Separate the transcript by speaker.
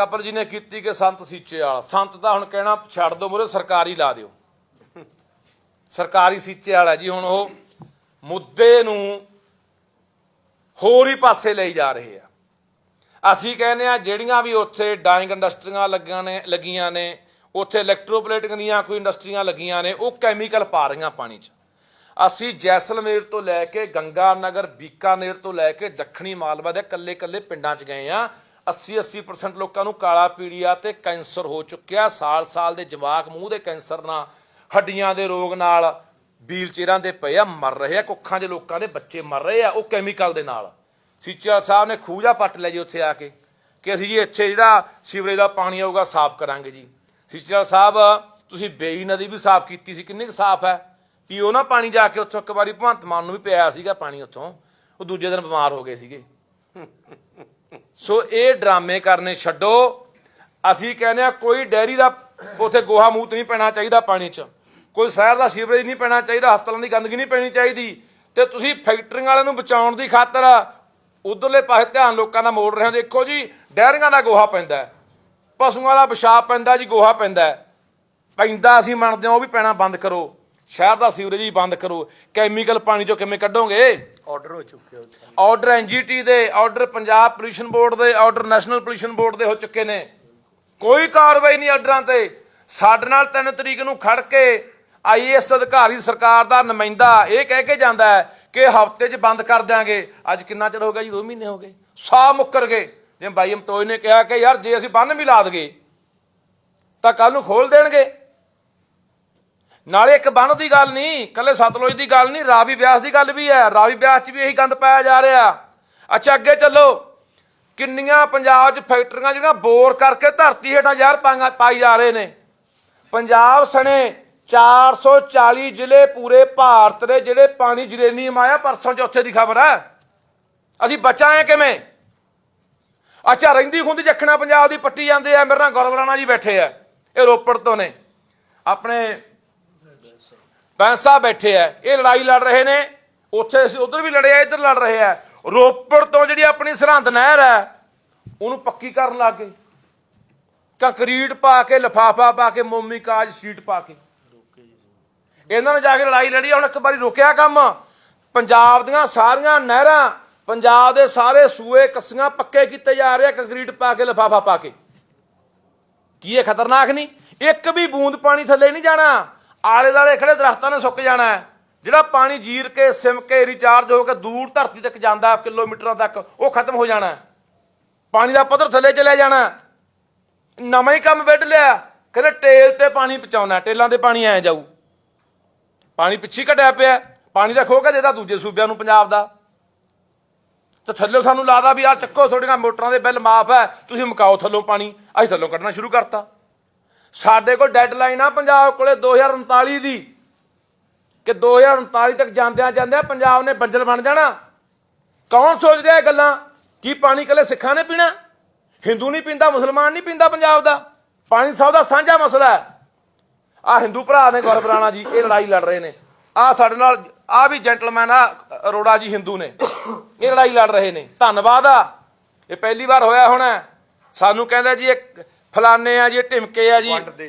Speaker 1: Couple ਜੀ ਨੇ ਕੀਤੀ ਕਿ ਸੰਤ ਸੀਚੇ ਵਾਲਾ। ਸੰਤ ਦਾ ਹੁਣ ਕਹਿਣਾ, ਛੱਡ ਦੋ ਮੁਰੇ, ਸਰਕਾਰੀ ਲਾ ਦਿਓ। ਸਰਕਾਰੀ ਸੀਚੇ ਵਾਲਾ ਜੀ, ਹੁਣ ਉਹ ਮੁੱਦੇ ਨੂੰ ਹੋਰ ਹੀ ਪਾਸੇ ਲਈ ਜਾ ਰਹੇ ਆ। ਅਸੀਂ ਕਹਿੰਦੇ ਆ, ਜਿਹੜੀਆਂ ਵੀ ਉੱਥੇ ਡਾਈਂਗ ਇੰਡਸਟਰੀਆਂ ਲੱਗੀਆਂ ਨੇ ਲੱਗੀਆਂ ਨੇ, ਉੱਥੇ ਇਲੈਕਟ੍ਰੋਪਲੇਟਿੰਗ ਦੀਆਂ ਕੋਈ ਇੰਡਸਟਰੀਆਂ ਲੱਗੀਆਂ ਨੇ, ਉਹ ਕੈਮੀਕਲ ਪਾ ਰਹੀਆਂ ਪਾਣੀ 'ਚ। ਅਸੀਂ ਜੈਸਲਮੇਰ ਤੋਂ ਲੈ ਕੇ ਗੰਗਾ ਨਗਰ ਬੀਕਾਨੇਰ ਤੋਂ ਲੈ ਕੇ ਦੱਖਣੀ ਮਾਲਵਾ ਦੇ ਕੱਲੇ ਕੱਲੇ ਪਿੰਡਾਂ 'ਚ ਗਏ ਆ। 80 80% ਲੋਕਾਂ ਨੂੰ ਕਾਲਾ ਪੀੜੀਆ ਤੇ ਕੈਂਸਰ ਹੋ ਚੁੱਕਿਆ। ਸਾਲ-ਸਾਲ ਦੇ ਜਵਾਕ ਮੂੰਹ ਦੇ ਕੈਂਸਰ ਨਾਲ, ਹੱਡੀਆਂ ਦੇ ਰੋਗ ਨਾਲ ਵੀਲ ਚੇਅਰਾਂ ਦੇ ਪਏ ਆ, ਮਰ ਰਹੇ ਆ, ਕੁੱਖਾਂ ਦੇ ਲੋਕਾਂ ਦੇ ਬੱਚੇ ਮਰ ਰਹੇ ਆ, ਉਹ ਕੈਮੀਕਲ ਦੇ ਨਾਲ। ਸੀਚਾ ਸਾਹਿਬ ਨੇ ਖੂਜਾ ਪੱਟ ਲਿਆ ਜੀ ਉੱਥੇ ਆ ਕੇ ਕਿ ਅਸੀਂ ਜੀ ਇੱਥੇ ਜਿਹੜਾ ਸੀਵਰੇਜ ਦਾ ਪਾਣੀ ਆਊਗਾ ਸਾਫ਼ ਕਰਾਂਗੇ ਜੀ। ਸੀਚਾ ਸਾਹਿਬ, ਤੁਸੀਂ ਬੇਈ ਨਦੀ ਵੀ ਸਾਫ਼ ਕੀਤੀ ਸੀ, ਕਿੰਨੀ ਕੁ ਸਾਫ਼ ਹੈ? ਪੀਓ ਨਾ ਪਾਣੀ ਜਾ ਕੇ ਉੱਥੋਂ, ਇੱਕ ਵਾਰੀ ਭਗਵੰਤ ਮਾਨ ਨੂੰ ਵੀ ਪਿਆ ਸੀਗਾ ਪਾਣੀ ਉੱਥੋਂ। ਉਹ ਦੂਜੇ ਦਿਨ ਬਿਮਾਰ ਹੋ ਗਏ ਸੀਗੇ। ਸੋ ਇਹ ਡਰਾਮੇ ਕਰਨੇ ਛੱਡੋ। ਅਸੀਂ ਕਹਿੰਦੇ ਆ ਕੋਈ ਡੈਰੀ ਦਾ ਉੱਥੇ ਗੋਹਾ ਮੂਤ ਨਹੀਂ ਪੈਣਾ ਚਾਹੀਦਾ ਪਾਣੀ 'ਚ। ਕੋਈ ਸ਼ਹਿਰ ਦਾ ਸੀਵਰੇਜ ਨਹੀਂ ਪੈਣਾ ਚਾਹੀਦਾ, ਹਸਪਤਾਲਾਂ ਦੀ ਗੰਦਗੀ ਨਹੀਂ ਪੈਣੀ ਚਾਹੀਦੀ। ਤੇ ਤੁਸੀਂ ਫੈਕਟਰੀਆਂ ਵਾਲਿਆਂ ਨੂੰ ਬਚਾਉਣ ਦੀ ਖਾਤਰ ਉਧਰਲੇ ਪਾਸੇ ਧਿਆਨ ਲੋਕਾਂ ਦਾ ਮੋੜ ਰਹੇ ਹੋ। ਦੇਖੋ ਜੀ, ਡੈਰੀਆਂ ਦਾ ਗੋਹਾ ਪੈਂਦਾ ਪਸ਼ੂਆਂ ਦਾ ਪਿਸ਼ਾਬ ਪੈਂਦਾ ਜੀ, ਗੋਹਾ ਪੈਂਦਾ ਪੈਂਦਾ ਅਸੀਂ ਮੰਨਦੇ ਹਾਂ, ਉਹ ਵੀ ਪੈਣਾ ਬੰਦ ਕਰੋ। ਸ਼ਹਿਰ ਦਾ ਸੀਵਰੇਜ ਵੀ ਬੰਦ ਕਰੋ। ਕੈਮੀਕਲ ਪਾਣੀ ਚੋਂ ਕਿਵੇਂ ਕੱਢੋਗੇ?
Speaker 2: ਆਰਡਰ ਹੋ ਚੁੱਕੇ ਹੋ
Speaker 1: ਆਰਡਰ ਐਨਜੀਟੀ ਦੇ, ਆਰਡਰ ਪੰਜਾਬ ਪੋਲੂਸ਼ਨ ਬੋਰਡ ਦੇ, ਆਰਡਰ ਨੈਸ਼ਨਲ ਪੋਲੂਸ਼ਨ ਬੋਰਡ ਦੇ ਹੋ ਚੁੱਕੇ ਨੇ। ਕੋਈ ਕਾਰਵਾਈ ਨਹੀਂ ਆਰਡਰਾਂ ਤੇ। ਸਾਡੇ ਨਾਲ 3 ਤਰੀਕ ਨੂੰ ਖੜ ਕੇ ਆਈਐਸ ਅਧਿਕਾਰੀ ਸਰਕਾਰ ਦਾ ਨੁਮਾਇੰਦਾ ਇਹ ਕਹਿ ਕੇ ਜਾਂਦਾ ਹੈ ਕਿ ਹਫ਼ਤੇ 'ਚ ਬੰਦ ਕਰ ਦਿਆਂਗੇ। ਅੱਜ ਕਿੰਨਾ ਚਿਰ ਹੋ ਗਿਆ ਜੀ? 2 ਮਹੀਨੇ ਹੋ ਗਏ। ਸਾਹ ਮੁੱਕਰ ਗਏ। ਜਿਵੇਂ ਬਾਈ ਅਮਤੋਜ ਨੇ ਕਿਹਾ ਕਿ ਯਾਰ ਜੇ ਅਸੀਂ ਬੰਨ ਵੀ ਲਾ ਦਗੇ, ਤਾਂ ਕੱਲ ਨੂੰ ਖੋਲ ਦੇਣਗੇ। ਨਾਲੇ ਇੱਕ ਬੰਨ ਦੀ ਗੱਲ ਨਹੀਂ ਕੱਲੇ ਸਤਲੁਜ ਦੀ ਗੱਲ ਨਹੀਂ, ਰਾਵੀ ਬਿਆਸ ਦੀ ਗੱਲ ਵੀ ਹੈ। ਰਾਵੀ ਬਿਆਸ 'ਚ ਵੀ ਇਹੀ ਗੰਦ ਪਾਇਆ ਜਾ ਰਿਹਾ। ਅੱਛਾ, ਅੱਗੇ ਚੱਲੋ। ਕਿੰਨੀਆਂ ਪੰਜਾਬ 'ਚ ਫੈਕਟਰੀਆਂ ਜਿਹੜੀਆਂ ਬੋਰ ਕਰਕੇ ਧਰਤੀ ਹੇਠਾਂ ਜ਼ਹਿਰ ਪਾਈਆਂ ਪਾਈ ਜਾ ਰਹੇ ਨੇ। ਪੰਜਾਬ ਸਣੇ 440 ਜ਼ਿਲ੍ਹੇ ਪੂਰੇ ਭਾਰਤ ਦੇ ਜਿਹੜੇ ਪਾਣੀ ਜਰੇਨੀਅਮ ਆਇਆ, ਪਰਸੋਂ ਚੌਥੇ ਦੀ ਖਬਰ ਹੈ। ਅਸੀਂ ਬਚਾਏ ਕਿਵੇਂ? ਅੱਛਾ, ਰਹਿੰਦੀ ਖੁੰਦੀ ਜੱਖਣਾ ਪੰਜਾਬ ਦੀ ਪੱਟੀ ਜਾਂਦੇ ਆ, ਮੇਰੇ ਨਾਲ ਗੌਰਵ ਰਾਣਾ ਜੀ ਬੈਠੇ ਆ। ਇਹ ਰੋਪੜ ਤੋਂ ਨੇ। ਆਪਣੇ ਪੈਂਸਾ ਬੈਠੇ ਆ ਇਹ ਲੜਾਈ ਲੜ ਰਹੇ ਨੇ। ਉੱਥੇ ਅਸੀਂ ਉਧਰ ਵੀ ਲੜਿਆ, ਇੱਧਰ ਲੜ ਰਹੇ ਆ ਰੋਪੜ ਤੋਂ ਜਿਹੜੀ ਆਪਣੀ ਸਰਹੰਦ ਨਹਿਰ ਹੈ ਉਹਨੂੰ ਪੱਕੀ ਕਰਨ ਲੱਗ ਗਏ। ਕੰਕਰੀਟ ਪਾ ਕੇ, ਲਫਾਫਾ ਪਾ ਕੇ, ਮੋਮੀ ਕਾਜ ਸੀਟ ਪਾ ਕੇ। ਇਹਨਾਂ ਨੇ ਜਾ ਕੇ ਲੜਾਈ ਲੜੀ, ਹੁਣ ਇੱਕ ਵਾਰੀ ਰੁਕਿਆ ਕੰਮ। ਪੰਜਾਬ ਦੀਆਂ ਸਾਰੀਆਂ ਨਹਿਰਾਂ, ਪੰਜਾਬ ਦੇ ਸਾਰੇ ਸੂਏ ਕੱਸੀਆਂ ਪੱਕੇ ਕੀਤੇ ਜਾ ਰਹੇ ਆ, ਕੰਕਰੀਟ ਪਾ ਕੇ, ਲਫਾਫਾ ਪਾ ਕੇ। ਕੀ ਇਹ ਖਤਰਨਾਕ ਨਹੀਂ? ਇੱਕ ਵੀ ਬੂੰਦ ਪਾਣੀ ਥੱਲੇ ਨਹੀਂ ਜਾਣਾ। ਆਲੇ ਦਾਲੇ ਖੜੇ ਦਰਖਤਾਂ ਨੇ ਸੁੱਕ ਜਾਣਾ ਹੈ। ਜਿਹੜਾ ਪਾਣੀ ਜੀਰ ਕੇ, ਸਿਮ ਕੇ ਰਿਚਾਰਜ ਹੋ ਕੇ ਦੂਰ ਧਰਤੀ ਤੱਕ ਜਾਂਦਾ ਕਿਲੋਮੀਟਰਾਂ ਤੱਕ, ਉਹ ਖਤਮ ਹੋ ਜਾਣਾ ਪਾਣੀ ਦਾ ਪੱਧਰ ਥੱਲੇ ਚਲੇ ਜਾਣਾ ਹੈ। ਨਵਾਂ ਹੀ ਕੰਮ ਵਿੱਢ ਲਿਆ। ਕਹਿੰਦੇ ਟੇਲ ਤੇ ਪਾਣੀ ਪਹੁੰਚਾਉਣਾ ਟੇਲਾਂ ਤੇ ਪਾਣੀ ਐ ਜਾਊ। ਪਾਣੀ ਪਿੱਛੇ ਘਟਿਆ ਪਿਆ ਪਾਣੀ ਦਾ ਖੋਹ ਕੇ ਦੇਦਾ ਦੂਜੇ ਸੂਬਿਆਂ ਨੂੰ ਪੰਜਾਬ ਦਾ। ਤੇ ਥੱਲੇ ਸਾਨੂੰ ਲਾਦਾ ਵੀ ਆ ਚੱਕੋ, ਤੁਹਾਡੀਆਂ ਮੋਟਰਾਂ ਦੇ ਬਿੱਲ ਮਾਫ ਹੈ। ਤੁਸੀਂ ਮੁਕਾਓ ਥੱਲੋਂ ਪਾਣੀ, ਅਸੀਂ ਥੱਲੋਂ ਕੱਢਣਾ ਸ਼ੁਰੂ ਕਰਤਾ। ਸਾਡੇ ਕੋਲ ਡੈਡਲਾਈਨ ਆ ਪੰਜਾਬ ਕੋਲੇ 2039 ਦੀ। ਕਿ 2039 ਤੱਕ ਜਾਂਦਿਆਂ ਜਾਂਦਿਆਂ ਪੰਜਾਬ ਨੇ ਬੰਜਰ ਬਣ ਜਾਣਾ। ਕੌਣ ਸੋਚ ਰਿਹਾ ਇਹ ਗੱਲਾਂ? ਕੀ ਪਾਣੀ ਕੱਲੇ ਸਿੱਖਾਂ ਨੇ ਪੀਣਾ? ਹਿੰਦੂ ਨਹੀਂ ਪੀਂਦਾ, ਮੁਸਲਮਾਨ ਨਹੀਂ ਪੀਂਦਾ ਪੰਜਾਬ ਦਾ। ਪਾਣੀ ਸਭ ਦਾ ਸਾਂਝਾ ਮਸਲਾ ਹੈ। ਆ ਹਿੰਦੂ ਭਰਾ ਨੇ ਗੌਰਵ ਜੀ, ਇਹ ਲੜਾਈ ਲੜ ਰਹੇ ਨੇ। ਆ ਸਾਡੇ ਨਾਲ ਆ ਵੀ ਜੈਂਟਲਮੈਨ ਆ, ਅਰੋੜਾ ਜੀ ਹਿੰਦੂ ਨੇ। ਇਹ ਲੜਾਈ ਲੜ ਰਹੇ ਨੇ। ਧੰਨਵਾਦ ਆ। ਇਹ ਪਹਿਲੀ ਵਾਰ ਹੋਇਆ ਹੋਣਾ। ਸਾਨੂੰ ਕਹਿੰਦਾ ਜੀ ਇਹ ਫਲਾਨੇ ਆ ਜੀ ਢਿਮਕੇ ਆ ਜੀ।